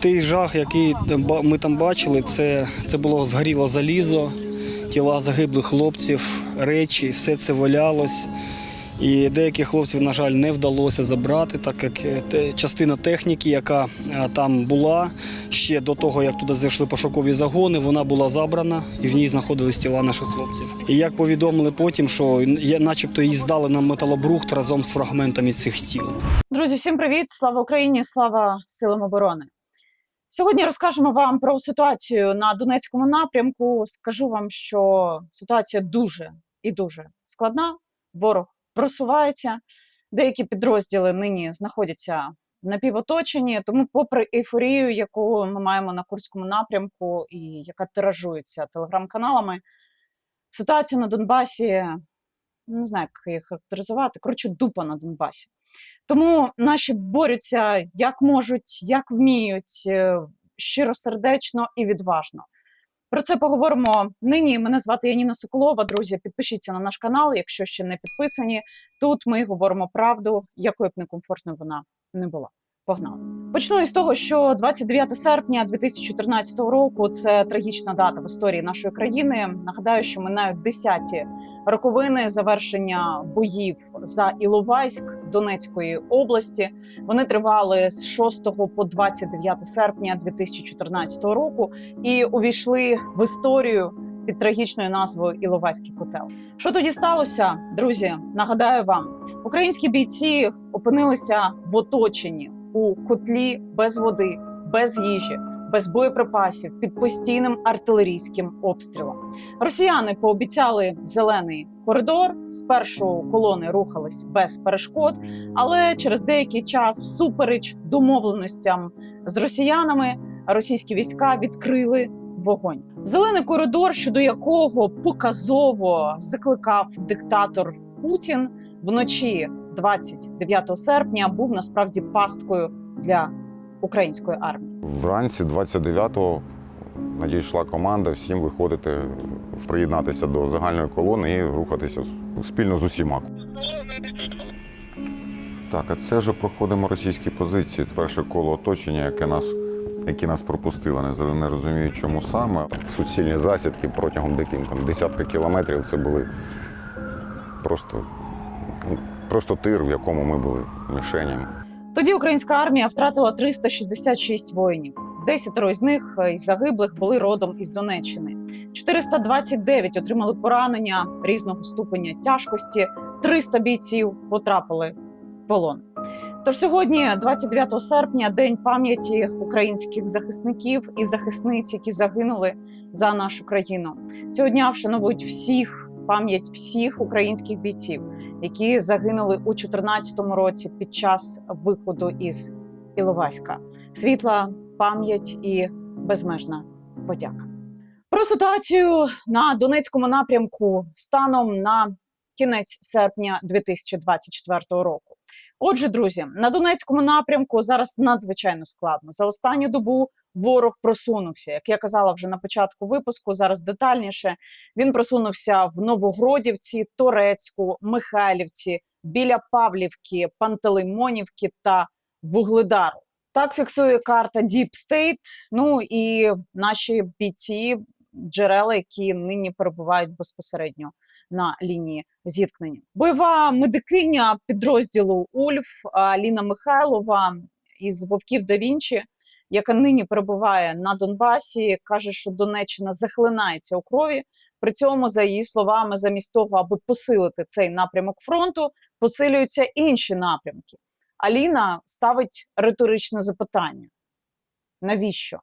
Той жах, який ми там бачили, це, це було згоріло залізо, тіла загиблих хлопців, речі, все це валялось. І деяких хлопців, на жаль, не вдалося забрати, так як е, частина техніки, яка е, там була ще до того, як туди зайшли пошукові загони, вона була забрана і в ній знаходились тіла наших хлопців. І як повідомили потім, що начебто її здали на металобрухт разом з фрагментами цих тіл. Друзі, всім привіт! Слава Україні! Слава силам оборони! Сьогодні розкажемо вам про ситуацію на Донецькому напрямку. Скажу вам, що ситуація дуже і дуже складна. Ворог просувається. Деякі підрозділи нині знаходяться в напівоточенні. Тому, попри ейфорію, яку ми маємо на Курському напрямку, і яка тиражується телеграм-каналами, ситуація на Донбасі не знаю, як її характеризувати. Коротше, дупа на Донбасі. Тому наші борються як можуть, як вміють, е, щиросердечно і відважно. Про це поговоримо нині. Мене звати Яніна Соколова. Друзі, підпишіться на наш канал, якщо ще не підписані. Тут ми говоримо правду, якою б некомфортною вона не була. Погнали. Почну із того, що 29 серпня 2014 року це трагічна дата в історії нашої країни. Нагадаю, що минають 10-ті роковини завершення боїв за Іловайськ Донецької області. Вони тривали з 6 по 29 серпня 2014 року і увійшли в історію під трагічною назвою Іловайський котел. Що тоді сталося, друзі? Нагадаю вам, українські бійці опинилися в оточенні у котлі без води, без їжі. Без боєприпасів під постійним артилерійським обстрілом росіяни пообіцяли зелений коридор. Спершу колони рухались без перешкод, але через деякий час, всупереч домовленостям з росіянами, російські війська відкрили вогонь. Зелений коридор, щодо якого показово закликав диктатор Путін вночі 29 серпня, був насправді пасткою для української армії. Вранці 29-го надійшла команда всім виходити, приєднатися до загальної колони і рухатися спільно з усіма. Так, а це вже проходимо російські позиції. Це перше коло оточення, яке нас, які нас пропустили. Не, не розумію, чому саме. Суцільні засідки протягом там, десятка кілометрів це були просто, ну, просто тир, в якому ми були мішенями. Тоді українська армія втратила 366 воїнів. Десятеро із них е, із загиблих були родом із Донеччини. 429 отримали поранення різного ступеня тяжкості. 300 бійців потрапили в полон. Тож сьогодні, 29 серпня, день пам'яті українських захисників і захисниць, які загинули за нашу країну. Цього дня вшановують всіх пам'ять всіх українських бійців, які загинули у 2014 році під час виходу із Іловайська. Світла, пам'ять і безмежна подяка. Про ситуацію на Донецькому напрямку станом на кінець серпня 2024 року. Отже, друзі, на Донецькому напрямку зараз надзвичайно складно. За останню добу ворог просунувся. Як я казала вже на початку випуску, зараз детальніше він просунувся в Новогродівці, Торецьку, Михайлівці, біля Павлівки, Пантелеймонівки та Вугледару. Так фіксує карта State. Ну і наші бійці, джерела, які нині перебувають безпосередньо на лінії зіткнення. Бойова медикиня підрозділу Ульф Ліна Михайлова із Вовків да Вінчі, яка нині перебуває на Донбасі, каже, що Донеччина захлинається у крові. При цьому, за її словами, замість того, аби посилити цей напрямок фронту, посилюються інші напрямки. Аліна ставить риторичне запитання: навіщо?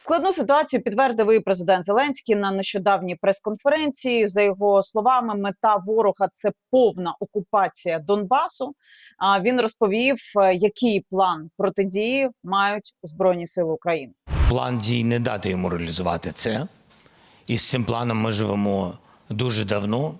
Складну ситуацію підтвердив і президент Зеленський на нещодавній прес-конференції. За його словами, мета ворога це повна окупація Донбасу. А він розповів, е, який план протидії мають збройні сили України. План дій не дати йому реалізувати це. І з цим планом ми живемо дуже давно.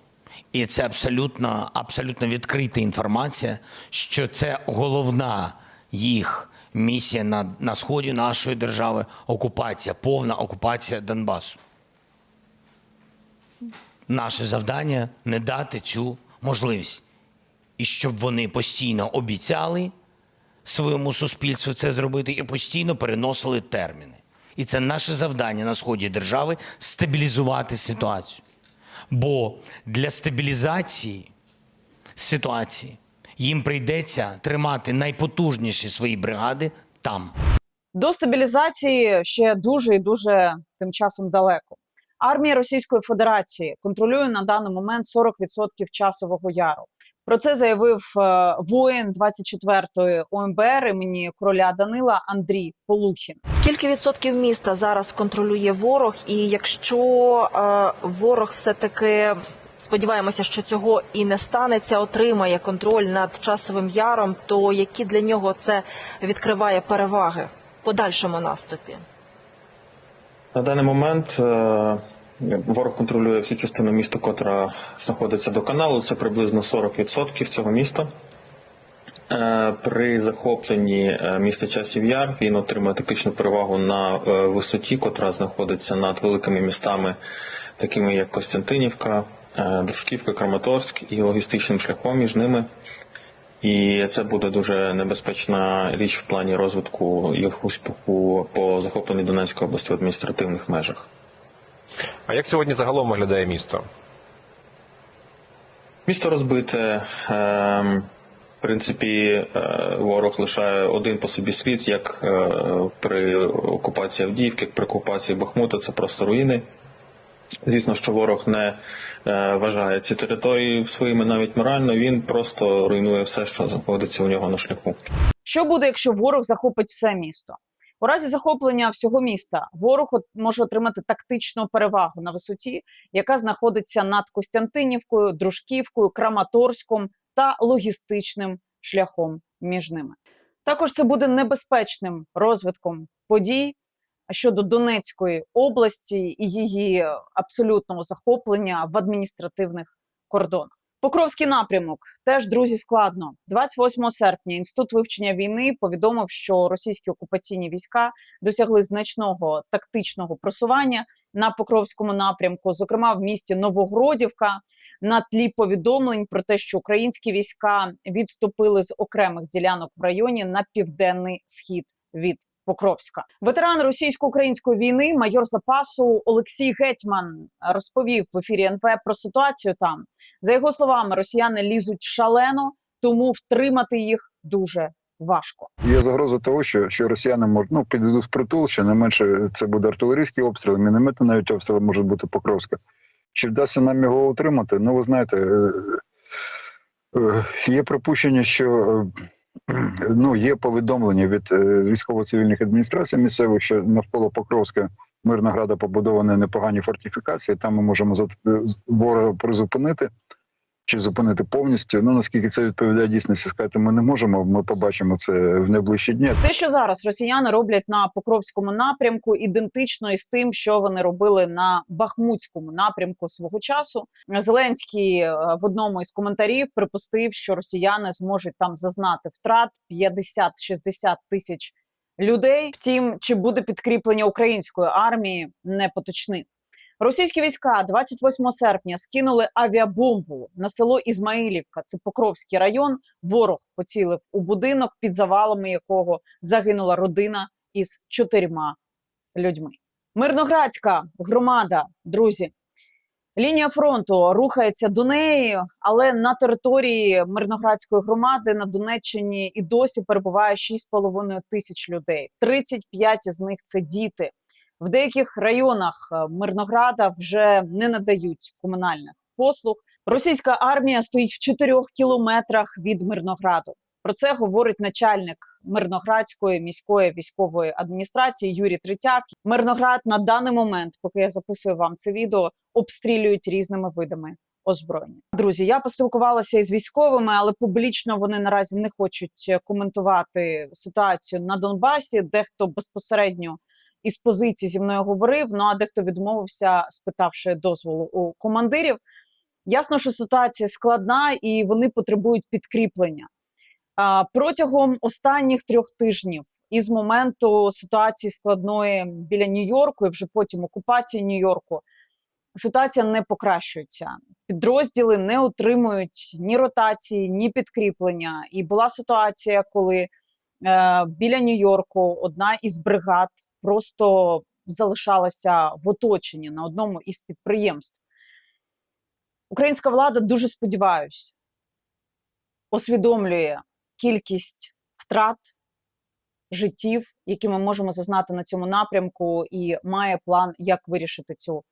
І це абсолютно, абсолютно відкрита інформація, що це головна їх місія на, на сході нашої держави окупація, повна окупація Донбасу. Наше завдання не дати цю можливість. І щоб вони постійно обіцяли, своєму суспільству це зробити і постійно переносили терміни. І це наше завдання на сході держави стабілізувати ситуацію. Бо для стабілізації ситуації їм прийдеться тримати найпотужніші свої бригади там. До стабілізації ще дуже і дуже тим часом далеко. Армія Російської Федерації контролює на даний момент 40% часового яру. Про це заявив е, воїн 24-ї ОМБР імені короля Данила Андрій Полухін. Скільки відсотків міста зараз контролює ворог? І якщо е, ворог все таки сподіваємося, що цього і не станеться, отримає контроль над часовим яром, то які для нього це відкриває переваги в подальшому наступі? На даний момент е, ворог контролює всю частину міста, котра знаходиться до каналу. Це приблизно 40% цього міста. Е, При захопленні е, міста Часів Яр він отримує тактичну перевагу на висоті, котра знаходиться над великими містами, такими як Костянтинівка, Дружківка, Краматорськ і логістичним шляхом між ними. І це буде дуже небезпечна річ в плані розвитку їх успіху по захопленню Донецької області в адміністративних межах. А як сьогодні загалом виглядає місто? Місто розбите. ем, В принципі, е, ворог лишає один по собі слід, як е, при окупації Авдіївки, як при окупації Бахмута, це просто руїни. Звісно, що ворог не е, вважає ці території своїми навіть морально, він просто руйнує все, що знаходиться у нього на шляху. Що буде, якщо ворог захопить все місто? У разі захоплення всього міста ворог може отримати тактичну перевагу на висоті, яка знаходиться над Костянтинівкою, Дружківкою, Краматорськом та логістичним шляхом між ними. Також це буде небезпечним розвитком подій щодо Донецької області і її абсолютного захоплення в адміністративних кордонах. Покровський напрямок теж друзі складно. 28 серпня інститут вивчення війни повідомив, що російські окупаційні війська досягли значного тактичного просування на Покровському напрямку, зокрема в місті Новогродівка, на тлі повідомлень про те, що українські війська відступили з окремих ділянок в районі на південний схід від Покровська. Ветеран російсько-української війни, майор запасу Олексій Гетьман розповів в ефірі НВ про ситуацію там. За його словами, росіяни лізуть шалено, тому втримати їх дуже важко. Є загроза того, що, що росіяни можуть ну, підійдуть в притул, що не менше це буде артилерійський обстріл, міномети навіть обстріли можуть бути Покровська. Чи вдасться нам його утримати? Ну, ви знаєте, е, е, є припущення, що е, ну, є повідомлення від е, військово-цивільних адміністрацій місцевих, що навколо Покровська Мирнограда побудовані непогані фортифікації. Там ми можемо ворога призупинити чи зупинити повністю. Ну наскільки це відповідає дійсності, сказати ми не можемо. Ми побачимо це в найближчі дні. Те, що зараз росіяни роблять на Покровському напрямку, ідентично із тим, що вони робили на Бахмутському напрямку свого часу. Зеленський е, в одному із коментарів припустив, що росіяни зможуть там зазнати втрат 50-60 тисяч людей. Втім, чи буде підкріплення української армії, не поточнив. Російські війська 28 серпня скинули авіабомбу на село Ізмаїлівка. Це Покровський район. Ворог поцілив у будинок, під завалами якого загинула родина із чотирма людьми. Мирноградська громада, друзі. Лінія фронту рухається до неї, але на території Мирноградської громади на Донеччині і досі перебуває 6,5 тисяч людей. 35 із них це діти. В деяких районах е, Мирнограда вже не надають комунальних послуг. Російська армія стоїть в 4 кілометрах від Мирнограду. Про це говорить начальник Мирноградської міської військової адміністрації Юрій Третяк. Мирноград на даний момент, поки я записую вам це відео, обстрілюють різними видами озброєння. Друзі, я поспілкувалася із військовими, але публічно вони наразі не хочуть е, коментувати ситуацію на Донбасі. Дехто безпосередньо із позиції зі мною говорив. Ну а дехто відмовився, спитавши дозволу у командирів. Ясно, що ситуація складна і вони потребують підкріплення. Протягом останніх трьох тижнів, із моменту ситуації складної біля Нью-Йорку, і вже потім окупації Нью-Йорку, ситуація не покращується. Підрозділи не отримують ні ротації, ні підкріплення. І була ситуація, коли Е, біля Нью-Йорку одна із бригад просто залишалася в оточенні на одному із підприємств. Українська влада дуже сподіваюсь, усвідомлює кількість втрат життів, які ми можемо зазнати на цьому напрямку, і має план, як вирішити цю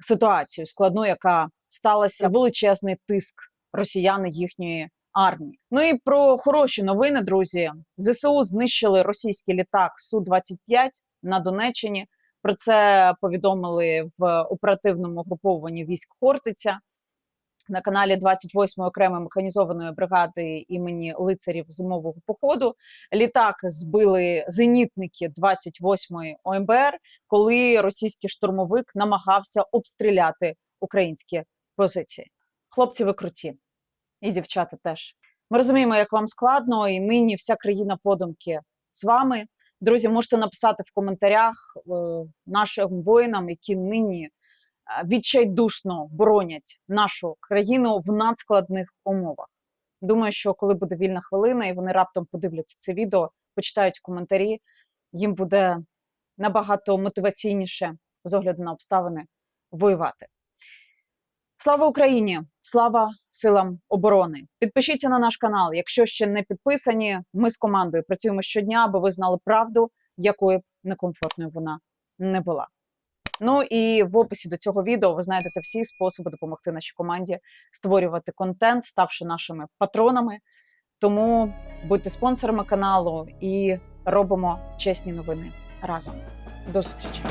ситуацію складну, яка сталася величезний тиск росіян і їхньої армії. Ну і про хороші новини, друзі. ЗСУ знищили російський літак су 25 на Донеччині. Про це повідомили в оперативному групованні військ Хортиця на каналі 28-ї окремої механізованої бригади імені лицарів зимового походу. Літак збили зенітники 28-ї ОМБР, коли російський штурмовик намагався обстріляти українські позиції. Хлопці, ви круті, і дівчата теж. Ми розуміємо, як вам складно, і нині вся країна подумки з вами. Друзі, можете написати в коментарях е, нашим воїнам, які нині е, відчайдушно боронять нашу країну в надскладних умовах. Думаю, що коли буде вільна хвилина, і вони раптом подивляться це відео, почитають коментарі, їм буде набагато мотиваційніше з огляду на обставини воювати. Слава Україні! Слава силам оборони! Підпишіться на наш канал, якщо ще не підписані. Ми з командою працюємо щодня, аби ви знали правду, якою б некомфортною вона не була. Ну і в описі до цього відео ви знайдете всі способи допомогти нашій команді створювати контент, ставши нашими патронами. Тому будьте спонсорами каналу і робимо чесні новини разом. До зустрічі!